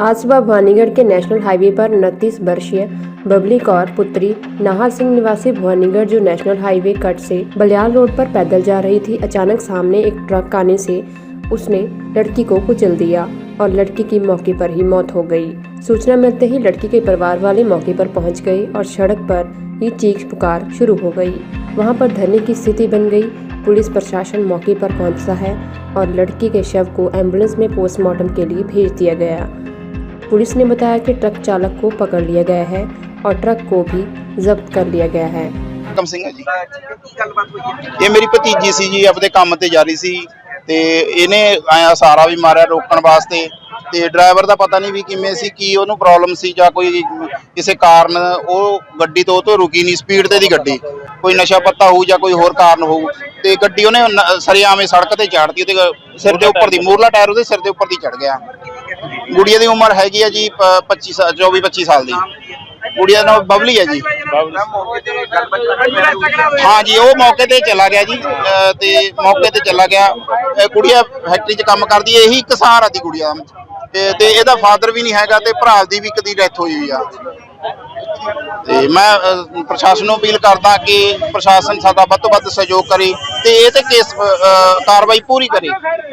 आज सुबह भवानीगढ़ के नेशनल हाईवे पर उनतीस वर्षीय बबली कौर पुत्री नाहर सिंह निवासी भवानीगढ़ जो नेशनल हाईवे कट से बलियाल रोड पर पैदल जा रही थी, अचानक सामने एक ट्रक आने से उसने लड़की को कुचल दिया और लड़की की मौके पर ही मौत हो गई। सूचना मिलते ही लड़की के परिवार वाले मौके पर पहुँच गए और सड़क पर ही चीख पुकार शुरू हो गई। वहाँ पर धरने की स्थिति बन गई। पुलिस प्रशासन मौके पर पहुँचता है और लड़की के शव को एंबुलेंस में पोस्टमार्टम के लिए भेज दिया गया। पुलिस ने बताया कि ट्रक चालक को पकड़ लिया गया है और ट्रक को भी जब्त कर लिया गया है ਕਮ ਸਿੰਘ ਹੈ ਜੀ ਕੀ ਗੱਲਬਾਤ ਹੋਈ ਹੈ ਇਹ ਮੇਰੀ ਭਤੀਜੀ ਸੀ ਜੀ ਆਪਦੇ ਕੰਮ ਤੇ ਜਾ ਰਹੀ ਸੀ ਤੇ ਇਹਨੇ ਆਇਆ ਸਾਰਾ ਵੀ ਮਾਰਿਆ ਰੋਕਣ ਵਾਸਤੇ ਤੇ ਡਰਾਈਵਰ ਦਾ ਪਤਾ ਨਹੀਂ ਵੀ ਕਿਵੇਂ ਸੀ ਕੀ ਉਹਨੂੰ ਪ੍ਰੋਬਲਮ ਸੀ ਜਾਂ ਕੋਈ ਕਿਸੇ ਕਾਰਨ ਉਹ ਗੱਡੀ ਤੋਂ ਉਹ ਤੋਂ ਰੁਕੀ ਨਹੀਂ ਸਪੀਡ ਤੇ ਦੀ ਗੱਡੀ ਕੋਈ ਨਸ਼ਾ ਪੱਤਾ ਹੋਊ ਜਾਂ ਕੋਈ ਹੋਰ ਕਾਰਨ ਹੋਊ ਤੇ ਗੱਡੀ ਉਹਨੇ ਨ- ਸਰਿਆਵੇਂ ਸੜਕ ਤੇ ਚਾੜਤੀ ਉਹਦੇ ਸਿਰ ਦੇ ਉੱਪਰ ਦੀ ਮੂਰਲਾ ਟਾਇਰ ਉਹਦੇ ਸਿਰ ਦੇ ਉੱਪਰ ਦੀ ਚੜ ਗਿਆ ਗੁੜੀਆ ਦੀ ਉਮਰ ਹੈਗੀ ਆ ਜੀ 25 24 25 ਸਾਲ ਦੀ। ਗੁੜੀਆ ਦਾ ਨਾਮ ਬਬਲੀ ਹੈ ਜੀ। ਮੌਕੇ ਤੇ ਗੱਲਬਾਤ ਹਾਂ ਜੀ ਉਹ ਮੌਕੇ ਤੇ ਚਲਾ ਗਿਆ ਜੀ ਅਹ ਤੇ ਮੌਕੇ ਤੇ ਚਲਾ ਗਿਆ। ਇਹ ਕੁੜੀਆ ਫੈਕਟਰੀ 'ਚ ਕੰਮ ਕਰਦੀ ਹੈ ਇਹੀ ਇੱਕ ਸਹਾਰਾ ਦੀ ਕੁੜੀਆ ਤੇ ਤੇ ਇਹਦਾ ਫਾਦਰ ਵੀ ਨਹੀਂ ਹੈਗਾ ਤੇ ਭਰਾ ਦੀ ਵੀ ਇੱਕ ਦੀ ਡੈਥ ਹੋਈ ਹੋਈ ਆ। ਤੇ ਮੈਂ ਅਹ, ਪ੍ਰਸ਼ਾਸਨ ਨੂੰ ਅਪੀਲ ਕਰਦਾ ਕਿ ਪ੍ਰਸ਼ਾਸਨ ਸਾਡਾ ਵੱਧ ਤੋਂ ਵੱਧ ਸਹਿਯੋਗ ਕਰੇ ਤੇ ਇਹ ਤੇ ਕੇਸ ਅਹ, ਕਾਰਵਾਈ ਪੂਰੀ ਕਰੇ।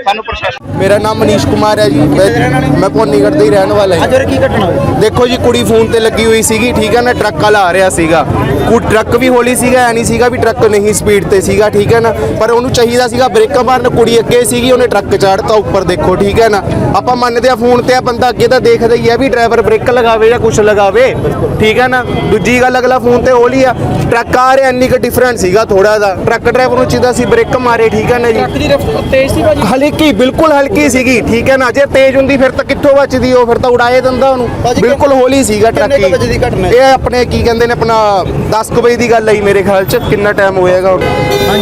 ਸਾਨੂੰ ਪ੍ਰਸ਼ਾਸਨ ਮੇਰਾ ਨਾਮ ਮਨੀਸ਼ ਕੁਮਾਰ ਹੈ ਜੀ। ਮੈਂ ਮੈਂ ਭੋਨੀਗੜ੍ਹ ਦਾ ਹੀ ਰਹਿਣ ਵਾਲਾ ਅੱਜ ਹਾਂ ਹੋਰ ਕੀ ਘਟਨਾ ਹੋਈ? ਦੇਖੋ ਜੀ ਕੁੜੀ ਫੋਨ ਤੇ ਲੱਗੀ ਹੋਈ ਸੀਗੀ ਠੀਕ ਹੈ ਨਾ? ਟਰੱਕ ਵਾਲਾ ਆ ਰਿਹਾ ਸੀਗਾ। ਕੋ ਟਰੱਕ ਵੀ ਹੌਲੀ ਸੀਗਾ ਐ ਨਹੀਂ ਸੀਗਾ ਵੀ ਟਰੱਕ ਨਹੀਂ ਸਪੀਡ ਤੇ ਸੀਗਾ ਠੀਕ ਹੈ ਨਾ? ਪਰ ਉਹਨੂੰ ਚਾਹੀਦਾ ਸੀਗਾ ਬ੍ਰੇਕਾਂ ਮਾਰਨ। ਕੁੜੀ ਅੱਗੇ ਸੀਗੀ ਉਹਨੇ ਟਰੱਕ ਚਾੜਤਾ ਉੱਪਰ ਦੇਖੋ ਠੀਕ ਹੈ ਨਾ? ਆਪਾਂ ਮੰਨਦੇ ਆ ਫੋਨ ਤੇ ਆ ਬੰਦਾ ਅੱਗੇ ਤਾਂ ਦੇਖਦਾ ਹੀ ਆ ਵੀ ਡਰਾਈਵਰ ਬ੍ਰੇਕ ਲਗਾਵੇ ਜਾਂ ਕੁਛ ਲਗਾਵੇ ਠੀਕ ਹੈ ਨਾ? ਦੂਜੀ ਗੱਲ ਅਗਲਾ ਫੋਨ ਤੇ ਹੌਲੀ ਆ। ਟਰੱਕ ਆ ਰਿਹਾ ਇੰਨੀ ਕੁ ਡਿਫਰੈਂਟ ਸੀਗਾ ਥੋੜਾ ਦਾ ਟਰੱਕ ਡਰਾਈਵਰ ਨੂੰ ਚਾਹੀਦਾ ਸੀ ਬ੍ਰੇਕ ਮਾਰੇ ਠੀਕ ਹੈ ਨਾ ਜੀ? ਦੀ ਰਫਤਾਰ ਤੇਜ਼ ਸੀ ਭਾਜੀ? ਹਲਕੀ ਬਿਲਕੁਲ ਹਲਕੀ ਸੀਗੀ ਠੀਕ ਹੈ ਨਾ? ਜੇ ਤੇਜ਼ ਹੁੰਦੀ ਫਿਰ ਤਾਂ ਕਿੱਥੋਂ ਬਚਦੀ ਉਹ? ਫਿਰ ਤਾਂ ਉਡਾਏ ਦਿੰਦਾ ਉਹਨੂੰ। ਬਿਲਕੁਲ ਹੌਲੀ ਸੀਗਾ ਟਰੱਕ ਕਿੰਨੇ ਕੁ ਵਜੇ ਦੀ ਘਟਨਾ ਹੈ? ਇਹ ਆਪਣੇ ਕੀ ਕਹਿੰਦੇ ਨੇ ਆਪਣਾ 10 ਕੁ ਵਜੇ ਦੀ ਗੱਲ ਹੈ ਮੇਰੇ ਖਿਆਲ ਚ। ਕਿੰਨਾ ਟਾਈਮ ਹੋਏਗਾ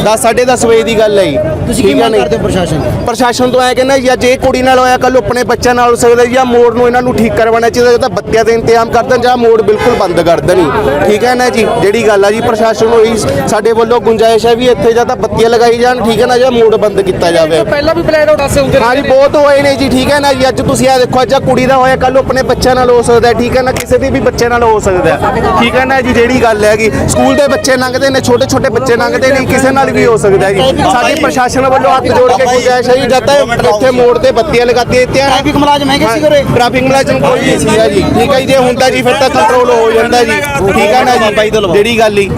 10 10:30 ਵਜੇ ਦੀ ਗੱਲ ਹੈ ਤੁਸੀਂ ਕੀ ਮੰਗ ਕਰਦੇ ਹੋ ਪ੍ਰਸ਼ਾਸਨ ਪ੍ਰਸ਼ਾਸਨ ਤੋਂ ਐ ਕਹਿੰਦਾ ਜਾਂ ਜੇ ਕੁੜੀ ਨਾਲ ਹੋਇਆ ਕੱਲ ਆਪਣੇ ਬੱਚਿਆਂ ਨਾਲ ਹੋ ਸਕਦਾ ਜਾਂ ਮੋੜ ਨੂੰ ਇਹਨਾਂ ਨੂੰ ਠੀਕ ਕਰਵਾਉਣਾ ਚਾਹੀਦਾ ਜਾਂ ਤਾਂ ਬੱਤੀਆਂ ਦਾ ਇੰਤਜ਼ਾਮ ਕਰ ਦੇਣ ਜਾਂ ਮੋੜ ਬਿਲਕੁਲ ਬੰਦ ਕਰ ਦੇਣ ਠੀਕ ਹੈ ਨਾ ਜੀ? ਜਿਹੜੀ ਗੱਲ ਆ ਜੀ ਪ੍ਰਸ਼ਾਸਨ ਨੂੰ ਸਾਡੇ ਵੱਲੋਂ ਗੁੰਜਾਇਸ਼ ਹੈ ਵੀ ਇੱਥੇ ਜਾਂ ਤਾਂ ਬੱਤੀਆਂ ਲਗਾਈ ਜਾਣ ਠੀਕ ਹੈ ਨਾ ਜਾਂ ਮੋੜ ਬੰਦ ਕੀਤਾ ਜਾਵੇ। ਪਹਿਲਾਂ ਵੀ ਬਲੈਕ ਆਊਟ ਹਾਸੇ ਹੁੰਦੇ ਹਾਂ ਜੀ ਬਹੁਤ ਹੋਏ ਨੇ ਜੀ ਠੀਕ ਹੈ ਨਾ ਜੀ। ਅੱਜ ਤੁਸੀਂ ਆ ਦੇਖੋ ਅੱਜ ਆਹ ਕੁੜੀ ਦਾ ਹੋਇਆ ਕੱਲ ਨੂੰ ਆਪਣੇ ਬੱਚਿਆਂ ਨਾਲ ਹੋ ਸਕਦਾ ਠੀਕ ਹੈ ਨਾ ਕਿਸੇ ਦੇ ਵੀ ਬੱਚੇ ਨਾਲ ਹੋ ਸਕਦਾ। ਠੀਕ ਹੈ ਨਾ ਜੀ ਜਿਹੜੀ ਗੱਲ ਹੈਗੀ ਸਕੂਲ ਦੇ ਬੱਚੇ ਲੰਘਦੇ ਨੇ ਛੋਟੇ ਛੋਟੇ ਬੱਚੇ ਲੰਘਦੇ ਨੇ ਕਿਸੇ ਨਾਲ ਵੀ ਹੋ ਸਕਦਾ ਜੀ। ਸਾਡੀ ਪ੍ਰਸ਼ਾਸਨ ਵੱਲੋਂ ਹੱਥ ਜੋੜ ਕੇ ਗੁੰਜਾਇਸ਼ ਹੈ ਜੀ ਜਦ ਤੱਕ ਇੱਥੇ ਮੋੜ ਤੇ ਬੱਤੀਆਂ ਲਗਾਤੀ ਦਿੱਤੀਆਂ ਟ੍ਰੈਫਿਕ ਮੁਲਾਜ਼ਮ ਹੈਗੇ ਸੀ ਉਰੇ? ਟ੍ਰੈਫਿਕ ਮੁਲਾਜ਼ਮ ਕੋਈ ਨਹੀਂ ਸੀਗਾ ਜੀ। ਠੀਕ ਹੈ ਜੀ ਜੇ ਹੁੰਦਾ ਜੀ ਫਿਰ ਤਾਂ ਕੰਟਰੋਲ ਹੋ ਜਾਂਦਾ ਜੀ। ਠੀਕ ਹੈ ਨਾ ਜੀ ਜਿਹੜੀ ਗੱਲ ਹੀ।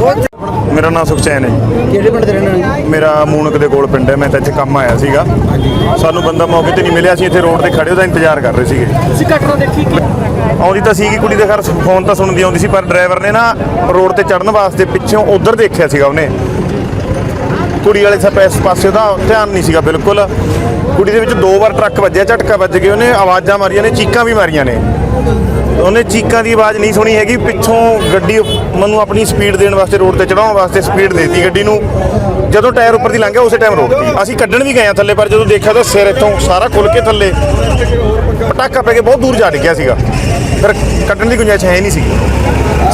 ਮੇਰਾ ਨਾਮ ਸੁਖਚੈਨ ਹੈ। ਜੀ। ਕਿਹੜੇ ਪਿੰਡ ਦੇ ਰਹਿਣ ਵਾਲੇ? ਮੇਰਾ ਮੂਨਕ ਦੇ ਕੋਲ ਪਿੰਡ ਹੈ ਮੈਂ ਤਾਂ ਇੱਥੇ ਕੰਮ ਆਇਆ ਸੀਗਾ। ਸਾਨੂੰ ਬੰਦਾ ਮੌਕੇ ਤੇ ਨਹੀਂ ਮਿਲਿਆ ਸੀ ਇੱਥੇ ਰੋਡ ਤੇ ਖੜੇ ਉਹਦਾ ਇੰਤਜ਼ਾਰ ਕਰ ਰਹੇ ਸੀਗੇ। ਤੁਸੀਂ ਘਟਨਾ ਦੇਖੀ ਆਉਂਦੀ ਤਾਂ ਸੀਗੀ ਕੁੜੀ ਦੇ ਘਰ ਫੋਨ ਤਾਂ ਸੁਣਦੀ ਆਉਂਦੀ ਸੀ ਪਰ ਡਰਾਈਵਰ ਨੇ ਨਾ ਰੋਡ ਤੇ ਚੜਨ ਵਾਸਤੇ ਪਿੱਛੋਂ ਉਧਰ ਦੇਖਿਆ ਸੀਗਾ ਉਹਨੇ। ਕੁੜੀ ਵਾਲੇ ਸਾ ਪੈਸ ਪਾਸੇ ਦਾ ਧਿਆਨ ਨਹੀਂ ਸੀਗਾ ਬਿਲਕੁਲ। ਕੁੜੀ ਦੇ ਵਿੱਚ ਦੋ ਵਾਰ ਟਰੱਕ ਵੱਜਿਆ ਝਟਕਾ ਵੱਜ ਗਿਆ ਉਹਨੇ ਆਵਾਜ਼ਾਂ ਮਾਰੀਆਂ ਨੇ ਚੀਕਾਂ ਵੀ ਮਾਰੀਆਂ ਨੇ। ਉਹਨੇ ਚੀਕਾਂ ਦੀ ਆਵਾਜ਼ ਨਹੀਂ ਸੁਣੀ ਹੈਗੀ। ਪਿੱਛੋਂ ਗੱਡੀ ਮੈਨੂੰ ਆਪਣੀ ਸਪੀਡ ਦੇਣ ਵਾਸਤੇ ਰੋਡ ਤੇ ਚੜਾਉਣ ਵਾਸਤੇ ਸਪੀਡ ਦੇਤੀ ਗੱਡੀ ਨੂੰ। ਜਦੋਂ ਟਾਇਰ ਉੱਪਰ ਦੀ ਲੰਘ ਗਿਆ ਉਸੇ ਟਾਈਮ ਰੋਕਤੀ ਅਸੀਂ ਕੱਢਣ ਵੀ ਗਏ ਆ ਥੱਲੇ ਪਰ ਜਦੋਂ ਦੇਖਿਆ ਤਾਂ ਸਿਰ ਇੱਥੋਂ ਸਾਰਾ ਖੁੱਲ ਕੇ ਥੱਲੇ। ਪਟਾਕਾ ਪੈ ਕੇ ਬਹੁਤ ਦੂਰ ਜਾ ਡਿੱਗਿਆ ਸੀਗਾ। ਫਿਰ ਕੱਢਣ ਦੀ ਗੁੰਜਾਇਸ਼ ਹੈ ਨਹੀਂ ਸੀ।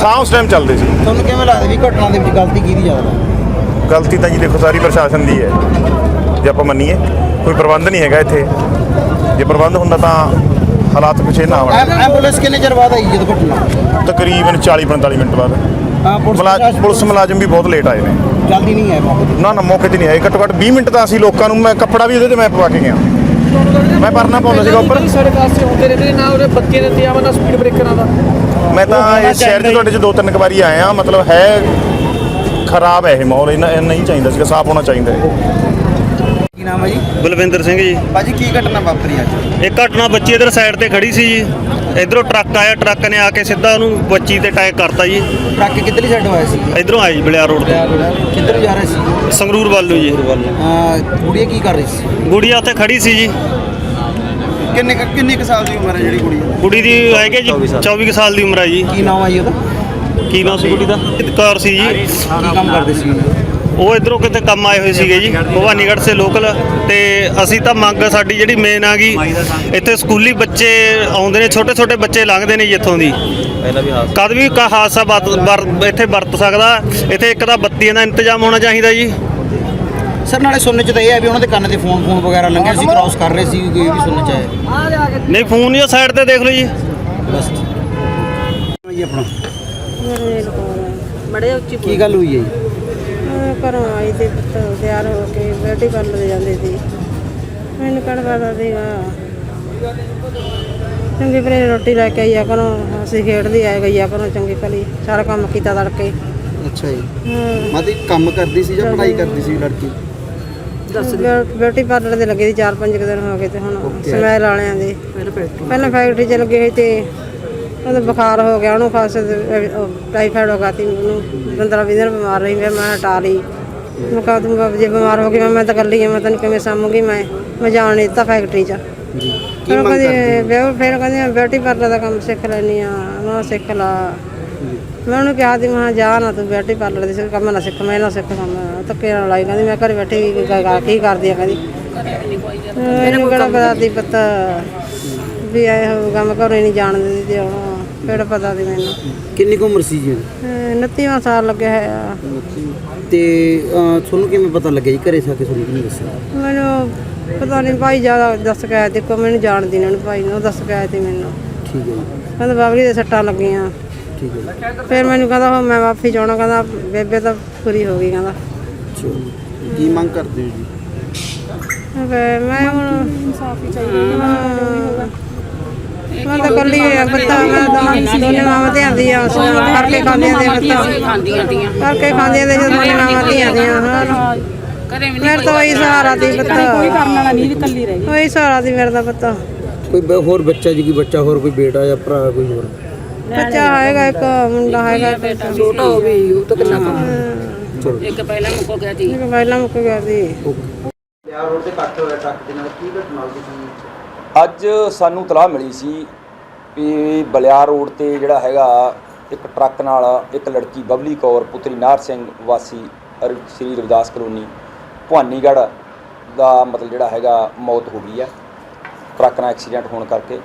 ਸਾਹ ਉਸ ਟਾਈਮ ਚੱਲਦੇ ਸੀ। ਤੁਹਾਨੂੰ ਕਿਵੇਂ ਲੱਗਦਾ ਵੀ ਘਟਨਾ ਦੇ ਵਿੱਚ ਗਲਤੀ ਕਿਹਦੀ ਜ਼ਿਆਦਾ? ਗਲਤੀ ਤਾਂ ਜੀ ਦੇਖੋ ਸਾਰੀ ਪ੍ਰਸ਼ਾਸਨ ਦੀ ਹੈ। ਜੇ ਆਪਾਂ ਮੰਨੀਏ ਕੋਈ ਪ੍ਰਬੰਧ ਨਹੀਂ ਹੈਗਾ ਇੱਥੇ। ਜੇ ਪ੍ਰਬੰਧ ਹੁੰਦਾ ਤਾਂ ਹਾਲਾਤ ਕੁਛ ਇਹ ਨਾ ਹੋਣ ਐਂਬੂਲੈਂਸ ਕਿੰਨੇ ਚਿਰ ਬਾਅਦ ਆਈ ਜਦੋਂ ਘਟਨਾ? ਤਕਰੀਬਨ 40 45 ਮਿੰਟ ਬਾਅਦ। ਹਾਂ ਪੁਲਿਸ ਮੁਲਾਜ਼ਮ ਵੀ ਬਹੁਤ ਲੇਟ ਆਏ ਨੇ। ਜਲਦੀ ਨਹੀਂ ਮੌਕੇ ਤੇ। ਨਾ ਨਾ ਮੌਕੇ ਤੇ ਨਹੀਂ ਆਏ। ਘੱਟੋ ਘੱਟ 20 ਮਿੰਟ ਤਾਂ ਅਸੀਂ ਲੋਕਾਂ ਨੂੰ ਮੈਂ ਕੱਪੜਾ ਵੀ ਉਹਦੇ ਤੇ ਮੈਂ ਪਵਾ ਕੇ ਗਿਆ। ਮੈਂ ਪਰਨਾ ਪਾਉਂਦਾ ਸੀਗਾ ਉੱਪਰ। ਸੜਕ ਹਾਦਸੇ ਹੁੰਦੇ ਰਹਿੰਦੇ ਨੇ, ਨਾ ਉਹਦੇ ਬੱਤੀਆਂ ਦੇ ਇੰਤਜ਼ਾਮ ਨਾ ਸਪੀਡ ਬ੍ਰੇਕਰਾਂ ਦਾ। ਮੈਂ ਤਾਂ ਇਸ ਸ਼ਹਿਰ 'ਚ ਤੁਹਾਡੇ 'ਚ ਦੋ ਤਿੰਨ ਕੁ ਵਾਰੀ ਆਇਆ ਮਤਲਬ ਹੈ ਖਰਾਬ ਹੈ ਇਹ ਮਾਹੌਲ। ਇਹਨਾਂ ਇਹ ਨਹੀਂ ਚਾਹੀਦਾ ਸੀਗਾ ਸਾਫ਼ ਹੋਣਾ ਚਾਹੀਦਾ ਹੈ। ਨਾਮ ਹੈ ਜੀ? ਬਲਵਿੰਦਰ ਸਿੰਘ ਜੀ। ਭਾਜੀ ਕੀ ਘਟਨਾ ਵਾਪਰੀ ਅੱਜ? ਇਹ ਘਟਨਾ ਬੱਚੀ ਇਧਰ ਸਾਈਡ ਤੇ ਖੜੀ ਸੀ ਜੀ। ਇਧਰੋਂ ਟਰੱਕ ਆਇਆ ਟਰੱਕ ਨੇ ਆ ਕੇ ਸਿੱਧਾ ਉਹਨੂੰ ਬੱਚੀ ਤੇ ਅਟੈਕ ਕਰਤਾ ਜੀ। ਟਰੱਕ ਕਿੱਧਰਲੀ ਸਾਈਡ ਹੋਇਆ ਸੀ? ਇਧਰੋਂ ਆਈ ਜੀ ਬਲਿਆਰ ਰੋਡ ਤੋਂ। ਕਿੱਧਰ ਜਾ ਰਹੇ ਸੀ? ਸੰਗਰੂਰ ਵੱਲ ਨੂੰ ਜੀ। ਕੁੜੀ ਕੀ ਕਰ ਰਹੀ ਸੀ? ਗੁੜੀਆ ਉੱਥੇ ਖੜੀ ਸੀ ਜੀ। ਕਿੰਨੇ ਕਿੰਨੇ ਕੁ ਸਾਲ ਦੀ ਉਮਰ ਹੈ ਜਿਹੜੀ ਕੁੜੀ ਦੀ? ਕੁੜੀ ਦੀ ਹੈਗੇ ਜੀ 24 ਕੁ ਸਾਲ ਦੀ ਉਮਰ ਹੈ ਜੀ। ਕੀ ਨਾਮ ਹੈ ਜੀ ਉਹਦਾ? ਕੀ ਨਾਮ ਸੀ ਕੁੜੀ ਦਾ? ਕੌਰ ਸੀ ਜੀ ਕੀ ਕੰਮ ਕਰਦੇ ਸੀ? ਉਹ ਇਧਰੋਂ ਕਿਤੇ ਕੰਮ ਆਏ ਹੋਏ ਸੀਗੇ ਜੀ ਭਵਾਨੀਗੜ੍ਹ ਸੇ ਲੋਕਲ ਤੇ ਅਸੀਂ ਤਾਂ ਮੰਗ ਸਾਡੀ ਜਿਹੜੀ ਮੇਨ ਆ ਗਈ ਇੱਥੇ ਸਕੂਲੀ ਬੱਚੇ ਆਉਂਦੇ ਨੇ ਛੋਟੇ ਛੋਟੇ ਬੱਚੇ ਲੰਘਦੇ ਨੇ ਜੀ ਇੱਥੋਂ ਦੀ। ਕਦ ਵੀ ਕਾ ਹਾਦਸਾ ਇੱਥੇ ਵਰਤ ਸਕਦਾ ਇੱਥੇ ਇੱਕ ਤਾਂ ਬੱਤੀਆਂ ਦਾ ਇੰਤਜ਼ਾਮ ਹੋਣਾ ਚਾਹੀਦਾ ਜੀ। ਸਰ ਨਾਲੇ ਸੁਣਨ ਚ ਤਾਂ ਇਹ ਹੈ ਵੀ ਉਹਨਾਂ ਦੇ ਕੰਨ ਤੇ ਫੋਨ ਫੋਨ ਵਗੈਰਾ ਲੰਘਿਆ ਸੀ ਕ੍ਰਾਸ ਕਰ ਰਹੇ ਸੀ ਇਹ ਵੀ ਸੁਣਨ ਚ ਆਇਆ? ਨਹੀਂ ਫੋਨ ਹੀ ਸਾਈਡ ਤੇ ਦੇਖ ਲਓ ਜੀ। ਬਸ। ਜੀ ਆਪਣਾ? ਬੜੇ ਉੱਚੀ ਕੀ ਗੱਲ ਹੋਈ ਹੈ ਜੀ? ਘਰੋਂ ਆਈ ਤੇ ਪੁੱਤ ਤਿਆਰ ਹੋ ਕੇ ਬਿਊਟੀ ਪਾਰਲਰ ਜਾਂਦੇ ਸੀ। ਮੈਨੂੰ ਕਿਹੜਾ ਪਤਾ ਸੀਗਾ। ਚੰਗੀ ਭਲੇ ਰੋਟੀ ਲੈ ਕੇ ਆਈਆ ਕਰੋ ਅਸੀਂ ਖੇਡਦੀ ਆਏ ਗਈਆ ਕਰੋ ਚੰਗੀ ਭਲੀ ਸਾਰਾ ਕੰਮ ਕੀਤਾ ਤੜਕੇ। ਅੱਛਾ ਜੀ। ਹਾਂ। ਮਾਦੀ ਕੰਮ ਕਰਦੀ ਸੀ ਜਾਂ ਪੜ੍ਹਾਈ ਕਰਦੀ ਸੀ ਲੜਕੀ? ਬਿਊ- ਬਿਊਟੀ ਪਾਰਲਰ ਦੇ ਲੱਗੇ ਸੀ 4-5 ਦਿਨ ਹੋ ਗਏ ਤੇ ਹੁਣ ਸਮੈਲ ਵਾਲਿਆਂ ਦੇ। ਪਹਿਲਾਂ ਫੈਕਟਰੀ 'ਚ ਲੱਗੇ ਹੋਏ ਤੇ ਉਹਦਾ ਬੁਖਾਰ ਹੋ ਗਿਆ ਉਹਨੂੰ ਖਾਸ ਟਾਈਫਾਇਡ ਹੋ ਗਿਆ ਤੀ ਉਹਨੂੰ 15-20 ਦਿਨ ਬਿਮਾਰ ਰਹੀ ਫਿਰ ਮੈਂ ਹਟਾ ਲਈ। ਮੈਂ ਕਹਾ ਤੂੰ ਬਾਬਾ ਜੇ ਬਿਮਾਰ ਹੋ ਗਈ ਮੈਂ- ਮੈਂ ਤਾਂ ਇਕੱਲੀ ਹਾਂ ਮੈਂ ਤੈਨੂੰ ਕਿਵੇਂ ਸਾਂਭੂਗੀ ਮੈਂ ਮੈਂ ਜਾਣ ਨਹੀਂ ਦਿੱਤਾ ਫੈਕਟਰੀ 'ਚ। ਜੀ। ਫਿਰ ਕਹਿੰਦੀ ਫਿਰ ਕਹਿੰਦੀ ਮੈਂ ਬਿਊਟੀ ਪਾਰਲਰ ਦਾ ਕੰਮ ਸਿੱਖ ਲੈਣੀ ਆ ਨਾ ਸਿੱਖ ਲਾ। ਮੈਂ ਉਹਨੂੰ ਕਿਹਾ ਸੀ ਮੈਂ ਕਿਹਾ ਜਾ ਨਾ ਤੂੰ ਬਿਊਟੀ ਪਾਰਲਰ ਦੇ ਕੰਮ ਨਾ ਸਿੱਖ ਮੈਂ ਨਾ ਸਿੱਖ ਕੰਮ। ਧੱਕੇ ਨਾਲ ਲਾਈ ਕਹਿੰਦੀ ਮੈਂ ਘਰੇ ਬੈਠੀ ਕੀ ਕਰਦੀ ਆ ਕਹਿੰਦੀ। ਮੈਨੂੰ ਕਿਹੜਾ ਪਤਾ ਸੀ ਪਤਾ ਵੀ ਇਹ ਹੋਊਗਾ ਮੈਂ ਘਰੇ ਨਹੀਂ ਜਾਣ ਦਿੰਦੀ ਤੇ ਹੁਣ ਕਿਹੜਾ ਪਤਾ ਸੀ ਮੈਨੂੰ। ਕਿੰਨੀ ਕੁ ਉਮਰ ਸੀ ਜੀ? ਉਹਦੀ? 29ਵਾਂ ਸਾਲ ਲੱਗਿਆ ਹੋਇਆ। ਤੇ ਅਹ, ਤੁਹਾਨੂੰ ਕਿਵੇਂ ਪਤਾ ਲੱਗਿਆ ਜੀ ਘਰੇ ਸਾ ਕੇ ਤੁਹਾਨੂੰ ਕਿਹਨੇ ਦੱਸਿਆ? ਮੈਨੂੰ ਪਤਾ ਨਹੀਂ ਭਾਈ ਜ਼ਿਆਦਾ ਦੱਸ ਕੇ ਆਇਆ ਤੇ ਕੋ ਮੈਨੂੰ ਜਾਣਦੀ ਨਹੀਂ ਉਹਨੂੰ ਭਾਈ ਨੂੰ ਦੱਸ ਕੇ ਆਇਆ ਤੇ ਮੈਨੂੰ। ਠੀਕ ਹੈ ਜੀ। ਕਹਿੰਦਾ ਬਾਬਲੀ ਦੇ ਸੱਟਾਂ ਲੱਗੀਆਂ। ਠੀਕ ਹੈ ਜੀ। ਫਿਰ ਮੈਨੂੰ ਕਹਿੰਦਾ ਹੁਣ ਮੈਂ ਮਾਫੀ ਚਾਹਣਾ ਕਹਿੰਦਾ ਬੇਬੇ ਤਾਂ ਪੂਰੀ ਹੋ ਗਈ ਕਹਿੰਦਾ। ਚਲੋ ਕੀ ਮੰਗ ਕਰਦੇ ਹੋ ਜੀ? ਫਿਰ ਮੈਂ ਹੁਣ ਇਨਸਾਫੀ ਚਾਹੀਦਾ ਮੈਂ ਤਾਂ ਕੱਲੀ ਬੱਤਾ ਦੋਨੇ ਮਾਵਾਂ ਤੇ ਆਂਦੀ ਆ ਕਰਕੇ ਖਾਂਦੀਆਂ ਦੇ ਬੱਤਾ। ਖਾਂਦੀਆਂ ਤੀਆਂ ਕਰਕੇ ਖਾਂਦੀਆਂ ਦੇ ਜਦੋਂ ਦੋਨੇ ਮਾਵਾਂ ਤੇ ਆਂਦੀਆਂ ਹਾਂ। ਘਰੇ ਵੀ ਮੇਰੇ ਤਾਂ ਉਹੀ ਸਹਾਰਾ ਦੀ ਬੱਤਾ। ਕੋਈ ਕਰਨ ਵਾਲਾ ਨਹੀਂ ਇਕੱਲੀ ਰਹਿ ਗਈ। ਉਹੀ ਸਹਾਰਾ ਦੀ ਮੇਰੇ ਦਾ ਬੱਤਾ। ਕੋਈ ਬ- ਹੋਰ ਬੱਚਾ ਜੀ ਕੋਈ ਬੱਚਾ ਹੋਰ ਕੋਈ ਬੇਟਾ ਜਾਂ ਭਰਾ ਕੋਈ ਹੋਰ? ਬੱਚਾ ਹੈਗਾ ਇੱਕ ਮੁੰਡਾ ਹੈਗਾ ਇੱਕ। ਛੋਟਾ ਹੋ ਵੀ ਉਹ ਤਾਂ ਕਿੰਨਾ ਕੰਮ ਚਲੋ ਇੱਕ ਪਹਿਲਾਂ ਮੁੱਕ ਗਿਆ ਸੀ। ਇੱਕ ਪਹਿਲਾਂ ਮੁੱਕ ਗਿਆ ਸੀ। ਯਾਰ ਰੋਡ ਤੇ ਕੱਟ ਹੋਇਆ ਟਰੱਕ ਦੇ ਨਾਲ ਕੀ ਘਟਨਾ ਹੋਈ ਸੀ? ਅੱਜ ਸਾਨੂੰ ਤਲਾਹ ਮਿਲੀ ਸੀ ਵੀ ਬਲਿਆਰ ਰੋਡ ਤੇ ਜਿਹੜਾ ਹੈਗਾ ਇੱਕ ਟਰੱਕ ਨਾਲ ਇੱਕ ਲੜਕੀ ਬਬਲੀ ਕੌਰ, ਪੁੱਤਰੀ ਨਾਰ ਸਿੰਘ ਵਾਸੀ ਸ੍ਰੀ ਰਵਿਦਾਸ ਕਲੋਨੀ, ਭਵਾਨੀਗੜ੍ਹ ਦਾ ਮਤਲਬ ਜਿਹੜਾ ਹੈਗਾ ਮੌਤ ਹੋ ਗਈ ਹੈ। ਟਰੱਕ ਨਾਲ ਐਕਸੀਡੈਂਟ ਹੋਣ ਕਰਕੇ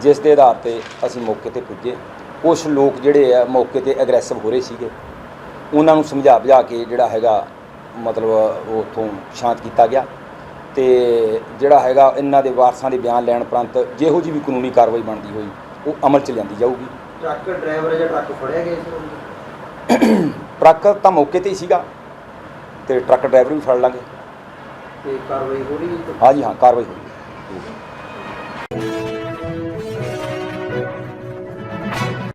ਜਿਸ ਦੇ ਆਧਾਰ ਤੇ ਅਸੀਂ ਮੌਕੇ ਤੇ ਪੁੱਜੇ। ਕੁਝ ਲੋਕ ਜਿਹੜੇ ਆ ਮੌਕੇ ਤੇ ਐਗਰੈਸਿਵ ਹੋ ਰਹੇ ਸੀਗੇ। ਉਹਨਾਂ ਨੂੰ ਸਮਝਾ ਬੁਝਾ ਕੇ ਜਿਹੜਾ ਹੈਗਾ ਮਤਲਬ ਉਹ ਉੱਥੋਂ ਸ਼ਾਂਤ ਕੀਤਾ ਗਿਆ। ਤੇ ਜਿਹੜਾ ਹੈਗਾ ਇਹਨਾਂ ਦੇ ਵਾਰਸਾਂ ਦੇ ਬਿਆਨ ਲੈਣ ਉਪਰੰਤ ਜਿਹੋ ਜਿਹੀ ਵੀ ਕਾਨੂੰਨੀ ਕਾਰਵਾਈ ਬਣਦੀ ਹੋਈ ਉਹ ਅਮਲ 'ਚ ਲਿਆਂਦੀ ਜਾਊਗੀ। ਟਰੱਕ ਡਰਾਈਵਰ ਜਾਂ ਟਰੱਕ ਫੜਿਆ ਗਿਆ ਸੀ ਟਰੱਕ ਤਾਂ ਮੌਕੇ ਤੇ ਹੀ ਸੀਗਾ ਤੇ ਟਰੱਕ ਡਰਾਈਵਰ ਵੀ ਫੜ ਲਾਂਗੇ। ਤੇ ਕਾਰਵਾਈ ਹੋ ਰਹੀ ਹੈ ਹਾਂਜੀ ਹਾਂ ਕਾਰਵਾਈ ਹੋਈ